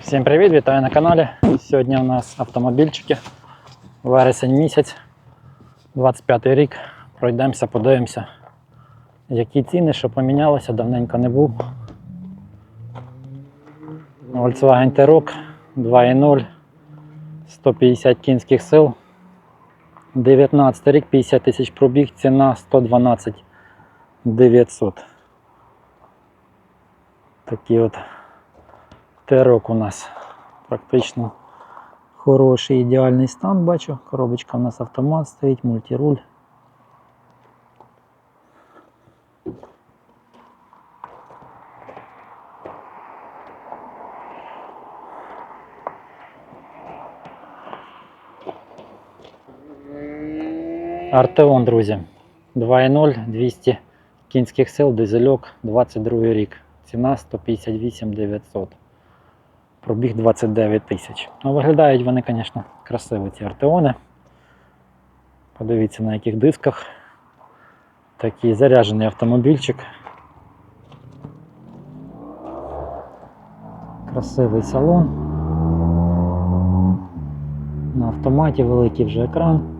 Всім привіт, вітаю на каналі. Сьогодні у нас автомобільчики. Вересень місяць, 25 рік. Пройдемося, подивимося, які ціни, що помінялося, давненько не був. Volkswagen T-Roc 2.0, 150 кінських сил. 19 рік, 50 тисяч пробіг, ціна 112 900. Такі от Терок у нас практично хороший ідеальний стан, бачу. Коробочка у нас автомат стоїть, мультируль. Артеон, друзі. 2.0, 200 кінських сил, дизельок, 22 рік. Ціна 158 900. Пробіг 29 тисяч. Ну, виглядають вони, звісно, красиво, ці артеони. Подивіться на яких дисках. Такий заряджений автомобільчик. Красивий салон. На автоматі великий вже екран.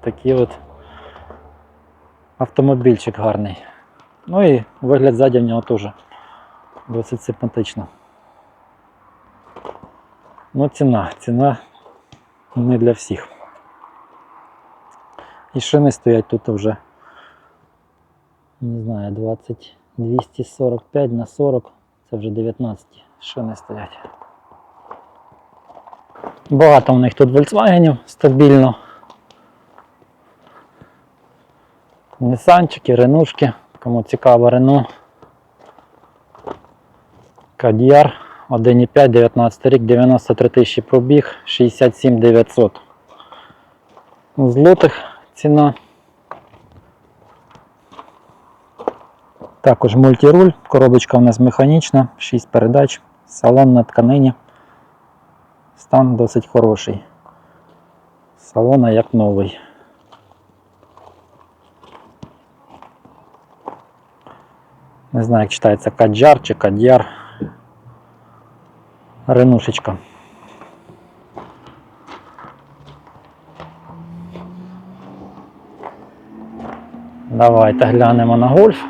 Такий от автомобільчик гарний. Ну і вигляд ззаді в нього теж досить симпатично. Ну, ціна, ціна не для всіх. І шини стоять тут вже, не знаю, 20, 245 на 40, це вже 19 шини стоять. Багато у них тут Volkswagen стабільно. Нісанчики, ренушки. Кому цікаво Рено. Кад'яр 1,5, 19 рік, 93 тисячі пробіг, 67 900. Злотих ціна. Також мультируль, коробочка у нас механічна, 6 передач, салон на тканині. Стан досить хороший. Салона як новий. Не знаю, як читається каджар чи кадяр. Ренушечка. Давайте глянемо на гольф.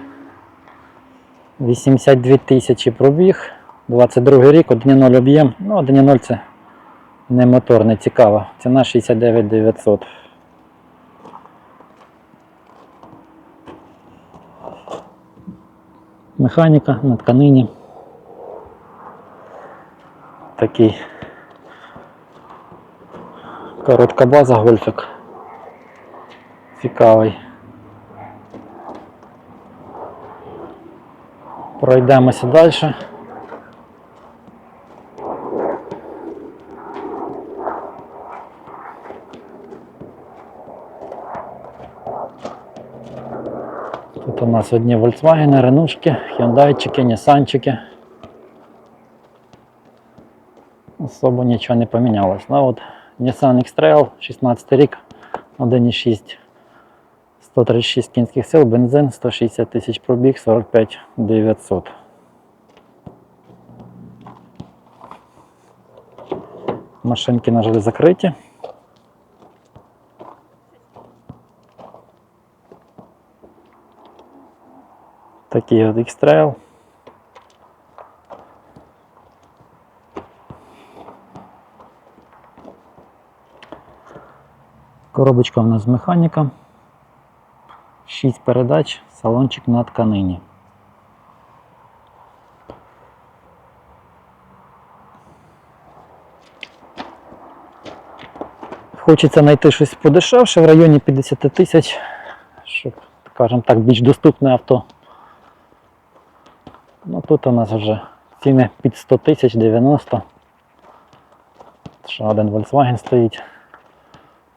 82 тисячі пробіг. 22 рік, 1.0 об'єм. Ну, 1.0 це не мотор, не цікаво. Ціна 69 900. Механіка на тканині. Такий коротка база гольфик. Цікавий. Пройдемося далі. Тут у нас одні Volkswagen, Ренушки, Hyundaiчики, Нісанчики. Особо нічого не помінялось. Ну, от Nissan X-Trail, 16 рік, 1,6, 136 кінських сил, бензин, 160 тисяч пробіг, 45 900. Машинки, на жаль, закриті. Такий от X-Trail. Коробочка у нас механіка. 6 передач, салончик на тканині. Хочеться знайти щось подешевше в районі 50 тисяч, щоб, скажімо так, більш доступне авто. Ну тут у нас вже ціни під 100 тисяч 90. Ще один Volkswagen стоїть.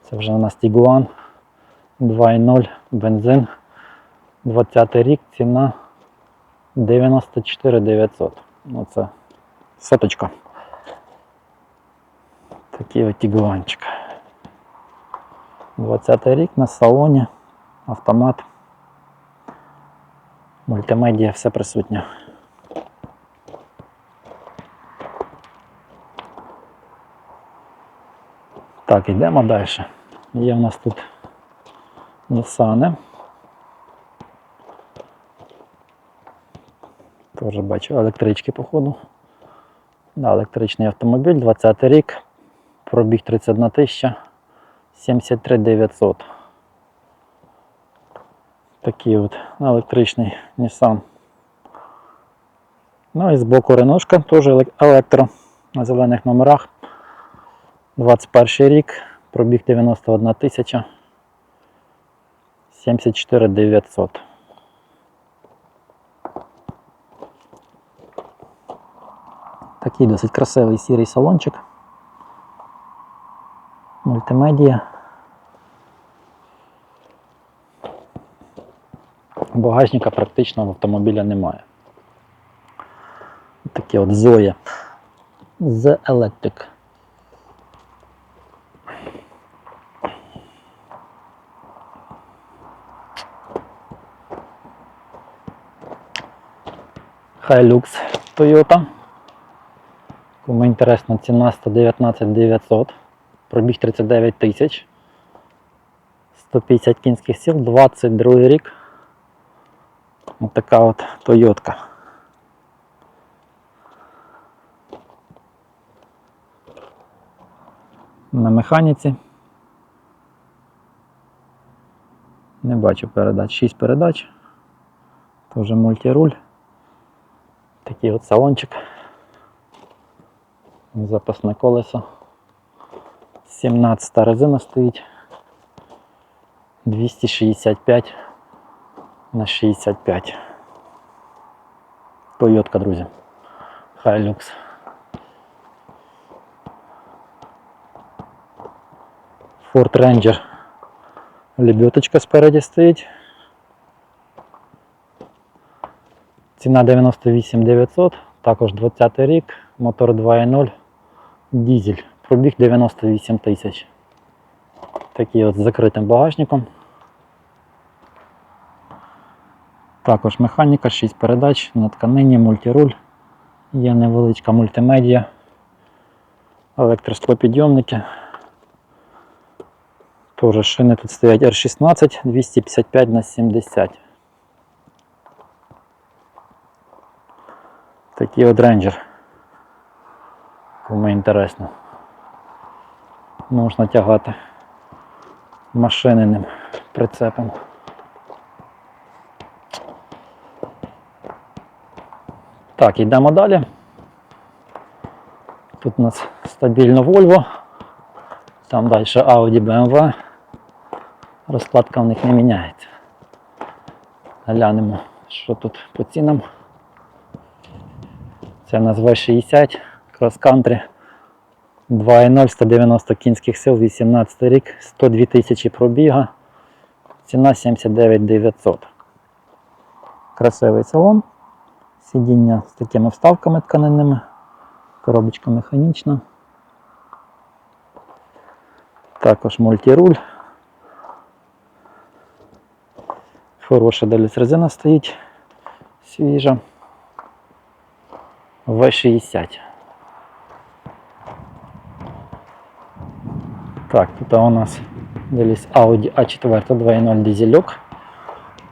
Це вже у нас Tiguan 2.0 бензин. 20 рік, ціна 94 900. Ну це соточка. Такий от Тігуанчик. 20 рік на салоні, автомат, мультимедіа, все присутнє. Так, йдемо далі. Є в нас тут Nissan. Теж бачу електрички, походу. Да, електричний автомобіль, 20 рік, пробіг 31 тисяча, 73 900. Такий от електричний Nissan. Ну і збоку реношка, теж електро на зелених номерах. 21 рік, пробіг 91 тисяча, 74 900. Такий досить красивий сірий салончик. Мультимедія. Багажника практично в автомобіля немає. Такі от Zoe з Electric. Hilux Toyota. Кому інтересно, ціна 119 900, пробіг 39 тисяч, 150 кінських сил, 22 рік. Ось така от Тойотка. На механіці. Не бачу передач. 6 передач. Тоже мультируль. Такий от салончик. Запасне колесо. 17 резина стоїть. 265 на 65. Тойотка, друзі. Hilux. Ford Ranger. Лебедочка спереді стоїть. Ціна 98 900, також 20 рік, мотор 2.0, дізель. Пробіг 98 тисяч. Такий от з закритим багажником. Також механіка, 6 передач на тканині, мультируль. Є невеличка мультимедія, електросклопідйомники. Тоже шини тут стоять R16 255 на 70. Такий от рейнджер. Кому інтересно. Можна тягати машининим прицепом. Так, йдемо далі. Тут у нас стабільно Volvo, там далі Audi BMW. Розкладка в них не міняється. Глянемо, що тут по цінам. Це у нас V60 Cross Country 2.0 190 кінських сил, 18 рік, 102 тисячі пробіга, ціна 79 900. Красивий салон, сидіння з такими вставками тканинними, коробочка механічна. Також мультируль. Хороша далі резина стоїть, свіжа. В60. Так, тут у нас десь Audi A4 2.0 дизельок.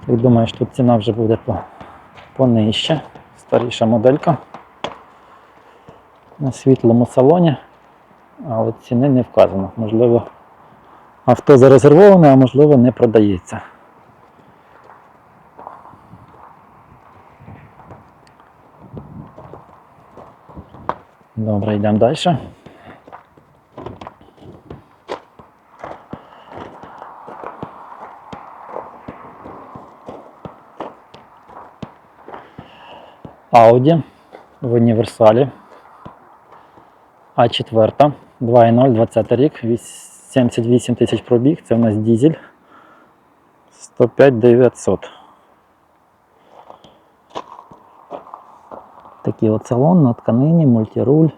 Я думаю, що тут ціна вже буде по, понижче. Старіша моделька. На світлому салоні. А от ціни не вказано. Можливо, авто зарезервоване, а можливо не продається. Добре, йдемо далі. Audi в універсалі. А4, 2.0, 20 рік, віс- 78 тисяч пробіг, це у нас дізель. 105 900. Такий от салон на тканині, мультируль.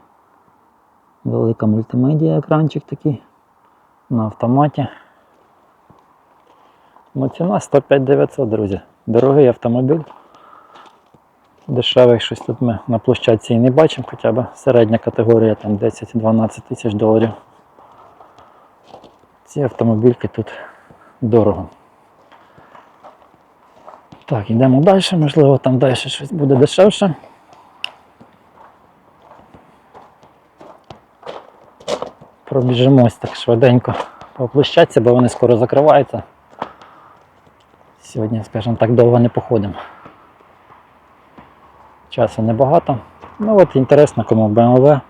Велика мультимедіа екранчик такий на автоматі. Ну, ціна 105 900, друзі. Дорогий автомобіль. Дешевих щось тут ми на площадці і не бачимо, хоча б середня категорія там 10-12 тисяч доларів. Ці автомобільки тут дорого. Так, йдемо далі, можливо, там далі щось буде дешевше. Пробіжимось так швиденько по площадці, бо вони скоро закриваються. Сьогодні, скажімо так, довго не походимо. Часу небагато. Ну от інтересно, кому BMW.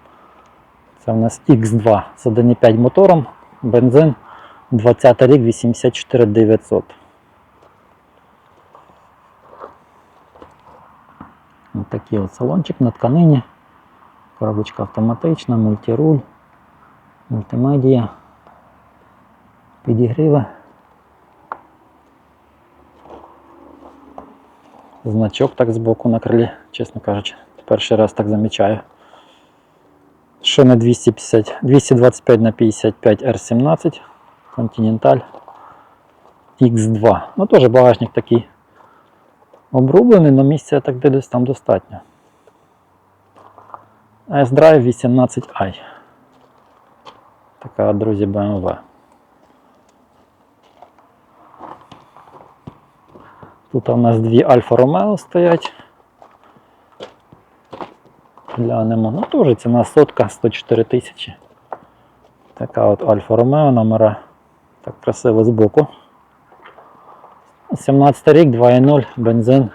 Це у нас X2 з 1,5 мотором, бензин 20 рік 84 900. Ось такий от салончик на тканині. Коробочка автоматична, мультируль, мультимедія, підігріви. Значок так збоку на крилі, чесно кажучи, перший раз так замічаю. Що на 250, 225 на 55 R17 Continental X2. Ну теж багажник такий обрублений, але місця так дивлюсь там достатньо. S-Drive 18i. Така, друзі, BMW. Тут у нас дві Альфа Ромео стоять. Глянемо. Ну теж ціна сотка 104 тисячі. Така от Альфа Ромео номера. Так красиво збоку. 17 рік, 2.0, бензин.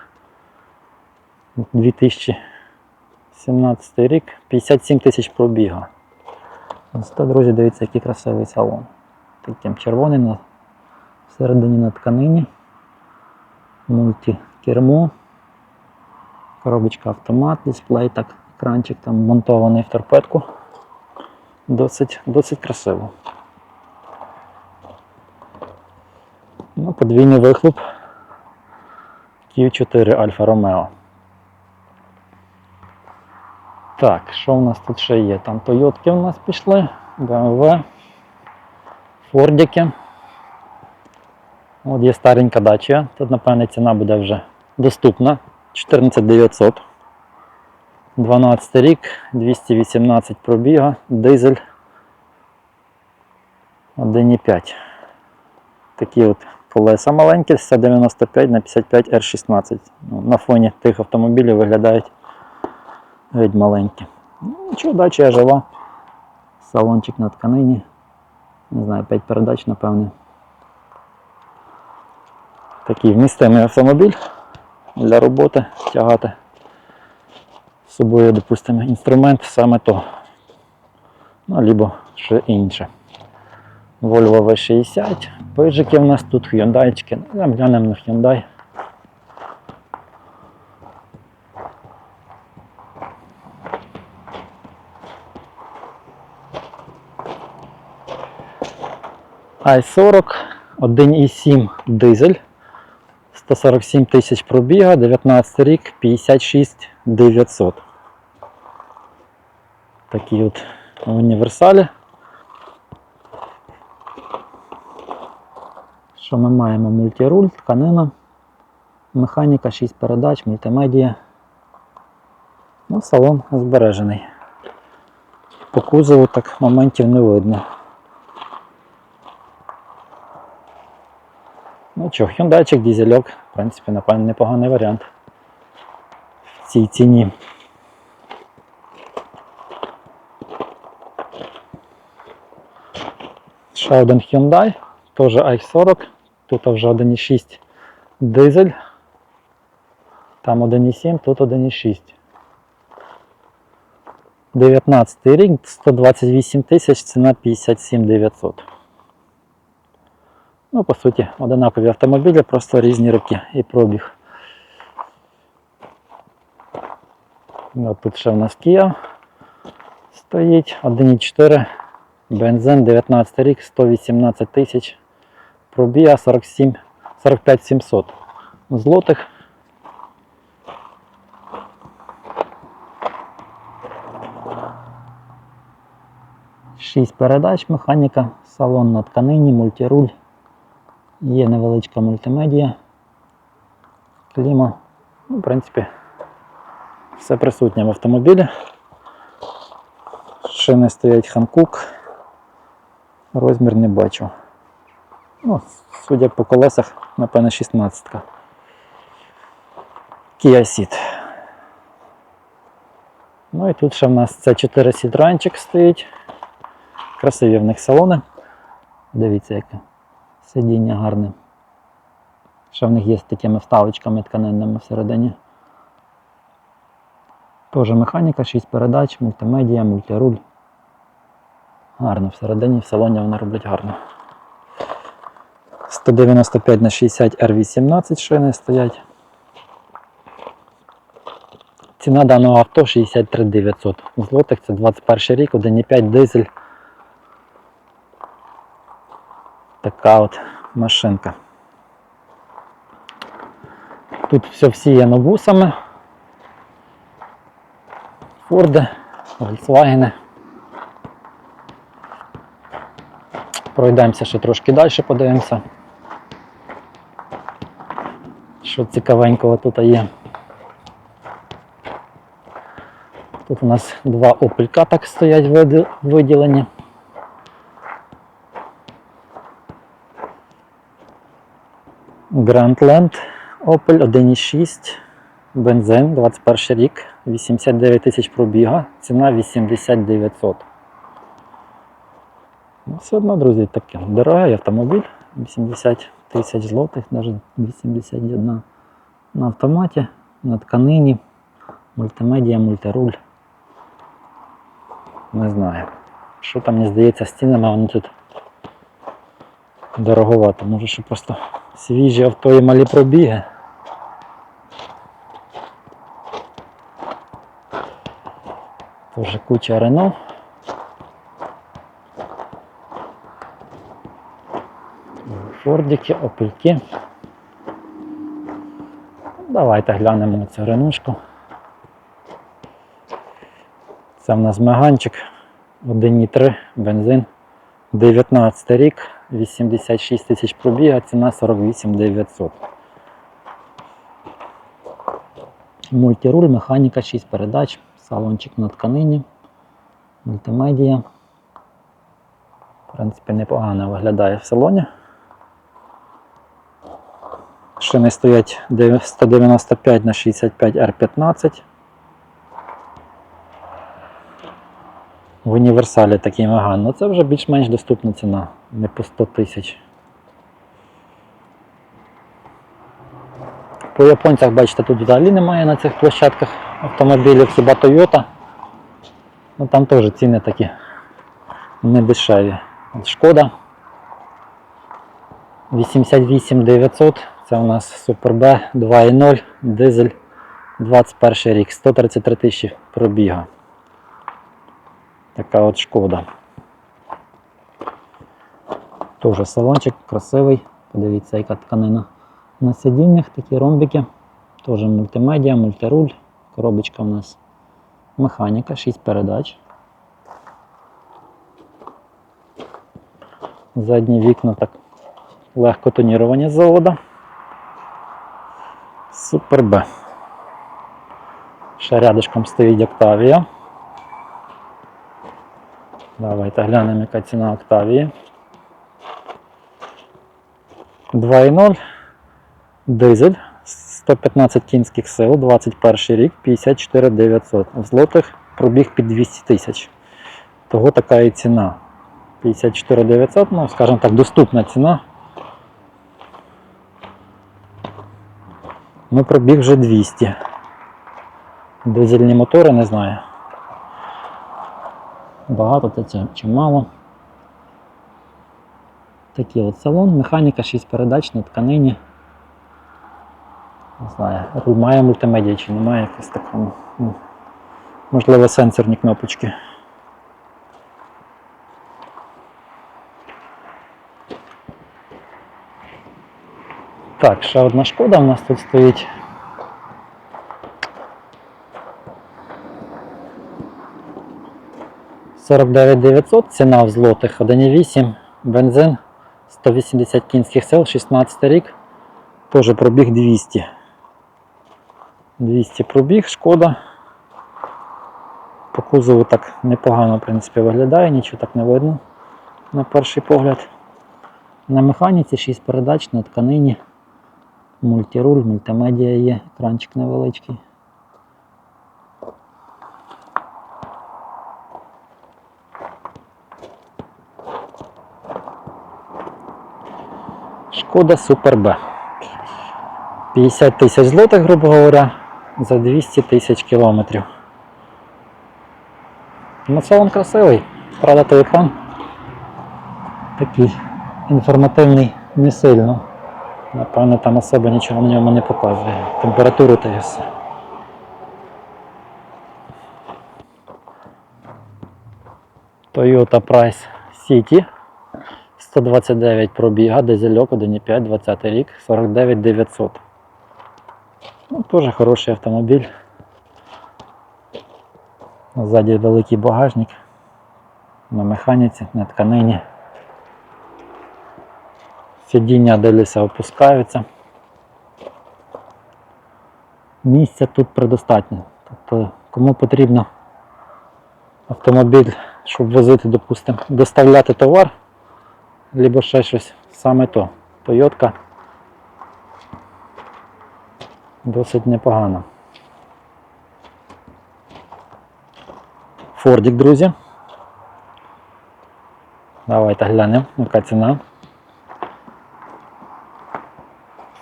2017 рік, 57 тисяч пробіга. Це, друзі, дивіться, який красивий салон. Таким червоний на всередині на тканині. Мультикермо. Коробочка автомат, дисплей, так, екранчик там монтований в торпедку. Досить, досить красиво. Ну, подвійний вихлоп Q4 Альфа Ромео. Так, що у нас тут ще є? Там Тойотки у нас пішли, BMW, Фордіки. От є старенька дача. Тут, напевне, ціна буде вже доступна. 14900. 12 рік, 218 пробіга, дизель 1,5. Такі от колеса маленькі, все 95 на 55 R16. Ну, на фоні тих автомобілів виглядають геть маленькі. Ну, нічого, дача жива. Салончик на тканині. Не знаю, 5 передач, напевне. Такий вмістимий автомобіль для роботи тягати з собою, допустимо, інструмент саме то. Ну, або ще інше. Volvo V60, пижики в нас тут, Hyundai. Ну, глянемо на Hyundai. I40, 1,7 дизель, 147 тисяч пробіга, 19 рік, 56 900. Такі от універсалі. Що ми маємо? Мультируль, тканина, механіка, 6 передач, мультимедія. Ну, салон збережений. По кузову так моментів не видно. Ну що, Hyundai, дізельок, в принципі, напевно, непоганий варіант в цій ціні. Ще один Hyundai, теж i40, тут вже 1,6 дизель, там 1,7, тут 1,6. 19 рік, 128 тисяч, ціна 57 900. Ну, по суті, одинакові автомобілі, просто різні роки і пробіг. Ну, тут ще в нас Kia стоїть 1,4 бензин 19 рік, 118 тисяч. Пробіга 47, 45 700 злотих. Шість передач, механіка, салон на тканині, мультируль. Є невеличка мультимедія, кліма. Ну, в принципі, все присутнє в автомобілі. Шини стоять Ханкук. Розмір не бачу. Ну, судя по колесах, напевно, 16. Kia Ceed. Ну і тут ще в нас це 4 сідранчик стоїть. Красиві в них салони. Дивіться, яке сидіння гарне. Ще в них є з такими вставочками тканинними всередині. Теж механіка, 6 передач, мультимедіа, мультируль. Гарно всередині, в салоні вони роблять гарно. 195 на 60 R18 шини стоять. Ціна даного авто 63 900 злотих, це 21 рік, 1,5 дизель. Така от машинка. Тут все всіяно бусами. Форди, Volkswagen. Пройдемося ще трошки далі, подивимося. Що цікавенького тут є. Тут у нас два Opel так стоять виділені. Grandland Opel 1.6, бензин, 21 рік, 89 тисяч пробіга, ціна 80 900. Ну, все одно, друзі, таке дорогий автомобіль, 80 тисяч злотих, навіть 81 на автоматі, на тканині, мультимедіа, мультируль. Не знаю. Що там мені здається з цінами, вони тут дороговато. Може, що просто свіжі авто і малі пробіги. Тоже куча Рено. Фордики, опельки. Давайте глянемо на цю ренушку. Це в нас меганчик 1,3 бензин. 19 рік, 86 тисяч пробіга, ціна 48 900. Мультируль, механіка, 6 передач, салончик на тканині, мультимедія. В принципі, непогано виглядає в салоні. Шини стоять 195 на 65 R15. В універсалі такий Меган. Ну це вже більш-менш доступна ціна, не по 100 тисяч. По японцях, бачите, тут взагалі немає на цих площадках автомобілів, хіба Toyota. Ну там теж ціни такі не дешеві. От Шкода 88 900. Це у нас Super B 2.0, дизель 21 рік, 133 тисячі пробіга. Така от шкода. Тоже салончик красивий. Подивіться, яка тканина. На сидіннях такі ромбики. Теж мультимедіа, мультируль. Коробочка у нас механіка, 6 передач. Задні вікна так легко тоніровані з завода. Супер Б. Ще рядышком стоїть Октавія. Давайте глянемо, яка ціна Октавії. 2.0 дизель 115 кінських сил, 21 рік, 54 900. В злотих пробіг під 200 тисяч. Того така і ціна. 54 900, ну, скажімо так, доступна ціна. Ну, пробіг вже 200. Дизельні мотори, не знаю. Багато це чи- мало. Такий от салон, механіка 6 передач на тканині. Не знаю, має мультимедіа чи немає якось такого. ну, Можливо, сенсорні кнопочки. Так, ще одна шкода у нас тут стоїть. Сорок дев'ять 900, ціна в злотих 1,8, бензин 180 кінських сил, 16 рік, теж пробіг 200. 200 пробіг, шкода. По кузову так непогано в принципі, виглядає, нічого так не видно на перший погляд. На механіці 6 передач на тканині. Мультируль, мультимедіа є, екранчик невеличкий. Шкода Супер Б. 50 тисяч злотих, грубо говоря, за 200 тисяч кілометрів. Ну, салон красивий. Правда, телефон такий інформативний не сильно. Напевно, там особо нічого в ньому не показує. Температуру та і все. Toyota Price City 129 пробіга, дизельок 1,5, 20 рік, 49 900. Ну, теж хороший автомобіль. Ззаді великий багажник. На механіці, на тканині. Сидіння дивлюся опускаються. Місця тут предостатньо. Тобто, кому потрібно автомобіль, щоб возити, допустимо, доставляти товар, або ще щось саме то. Тойотка досить непогано. Фордік, друзі. Давайте глянемо, яка ціна.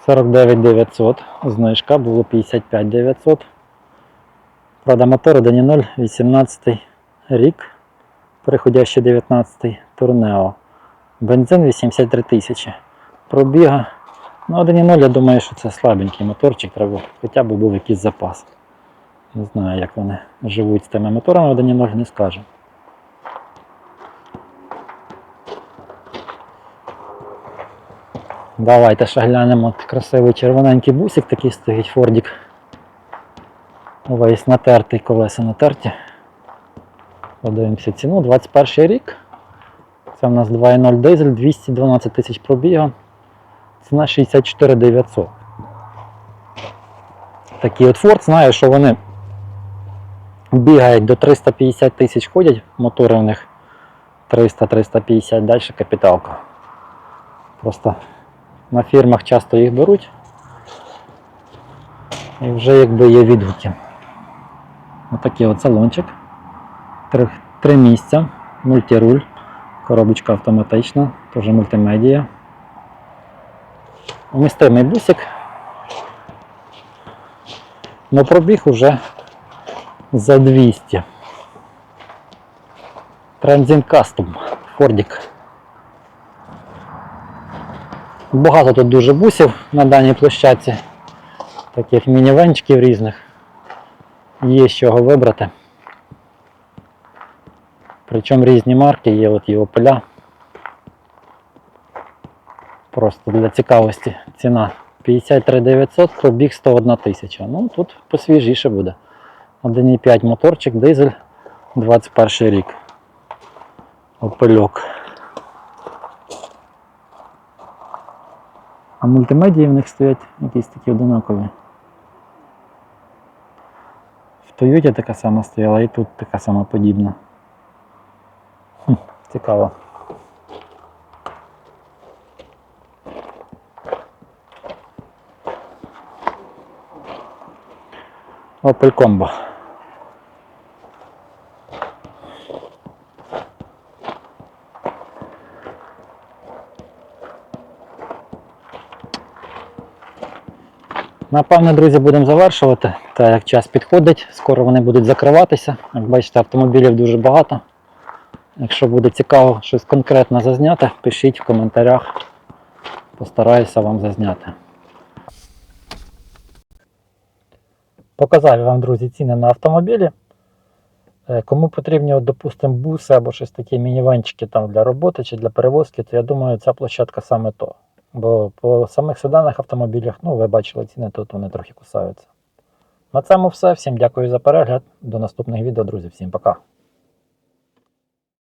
49 900, знижка було 55 900. Правда, мотор 1.0, 18 рік, переходящий 19 турнео. Бензин 83 тисячі. Пробіга. Ну, 1.0, я думаю, що це слабенький моторчик, треба хоча б був якийсь запас. Не знаю, як вони живуть з тими моторами 1.0, не скажу. Давайте ще глянемо От красивий червоненький бусик, такий стоїть Фордік. Весь натертий, колеса натерті. Подивимося ціну. 21 рік. Це в нас 2.0 дизель, 212 тисяч пробіга. Ціна 64 900. Такий от Ford, знаю, що вони бігають до 350 тисяч ходять, мотори у них 300-350, далі капіталка. Просто на фірмах часто їх беруть. І вже якби є відгуки. Отакий от салончик. Три, три місця, мультируль, коробочка автоматична, теж мультимедія. Вмістимий бусик. Но пробіг уже за 200. Транзит Custom, Фордік. Багато тут дуже бусів на даній площадці, таких мінівенчиків різних. Є з чого вибрати. Причому різні марки, є от і Opel. Просто для цікавості ціна 53 900, пробіг 101 тисяча. Ну тут посвіжіше буде. 1,5 моторчик, дизель, 21 рік. Опельок. А мультимедії в них стоять якісь такі одинакові. В Тойоті така сама стояла і тут така сама подібна. Хм, цікаво. Opel Combo. Напевно, друзі, будемо завершувати, так як час підходить, скоро вони будуть закриватися. Як бачите, автомобілів дуже багато. Якщо буде цікаво щось конкретно зазняти, пишіть в коментарях. Постараюся вам зазняти. Показав вам, друзі, ціни на автомобілі. Е, Кому потрібні, от, допустимо, буси або щось такі мінівенчики там для роботи чи для перевозки, то я думаю, ця площадка саме то. Бо по самих седанах автомобілях, ну, ви бачили ціни, тут вони трохи кусаються. На цьому все. Всім дякую за перегляд. До наступних відео, друзі. Всім пока.